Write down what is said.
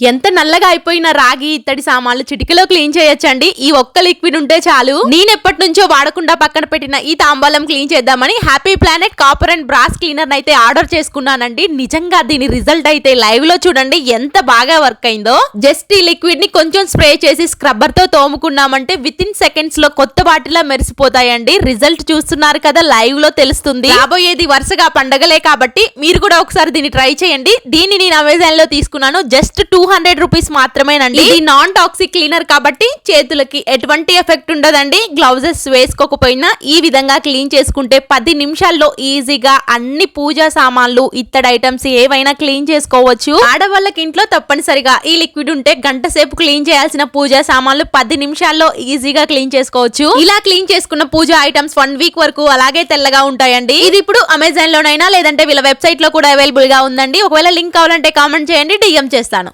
ఎంత నల్లగా అయిపోయిన రాగి ఇత్తడి సామాన్లు చిటికలో క్లీన్ చేయొచ్చండి. ఈ ఒక్క లిక్విడ్ ఉంటే చాలు. నేను ఎప్పటి నుంచో వాడకుండా పక్కన పెట్టిన ఈ తాంబాలం క్లీన్ చేద్దామని happy planet copper and brass cleaner అయితే ఆర్డర్ చేసుకున్నానండి. నిజంగా దీని రిజల్ట్ అయితే లైవ్లో చూడండి ఎంత బాగా వర్క్ అయిందో. జస్ట్ ఈ లిక్విడ్ని కొంచెం స్ప్రే చేసి స్క్రబ్బర్తో తోముకున్నామంటే విత్ ఇన్ సెకండ్స్లో కొత్త బాటిలా మెరిసిపోతాయండి. రిజల్ట్ చూస్తున్నారు కదా లైవ్లో తెలుస్తుంది. రాబోయేది వరుసగా పండగలే కాబట్టి మీరు కూడా ఒకసారి దీన్ని ట్రై చేయండి. దీన్ని నేను అమెజాన్లో తీసుకున్నాను. జస్ట్ టూ హండ్రెడ్ రూపీస్ మాత్రమేనండి. ఇది నాన్ టాక్సిక్ క్లీనర్ కాబట్టి చేతులకి ఎటువంటి ఎఫెక్ట్ ఉండదండి. గ్లౌజెస్ వేసుకోకపోయినా ఈ విధంగా క్లీన్ చేసుకుంటే పది నిమిషాల్లో ఈజీగా అన్ని పూజా సామాన్లు ఇత్తడి ఐటమ్స్ ఏవైనా క్లీన్ చేసుకోవచ్చు. ఆడవాళ్ళకి ఇంట్లో తప్పనిసరిగా ఈ లిక్విడ్ ఉంటే గంట సేపు క్లీన్ చేయాల్సిన పూజా సామాన్లు పది నిమిషాల్లో ఈజీగా క్లీన్ చేసుకోవచ్చు. ఇలా క్లీన్ చేసుకున్న పూజా ఐటమ్స్ వన్ వీక్ వరకు అలాగే తెల్లగా ఉంటాయండి. ఇది ఇప్పుడు అమెజాన్ లోనైనా లేదంటే వీళ్ళ వెబ్సైట్లో కూడా అవైలబుల్గా ఉందండి. ఒకవేళ లింక్ కావాలంటే కామెంట్ చేయండి డిఎం చేస్తాను.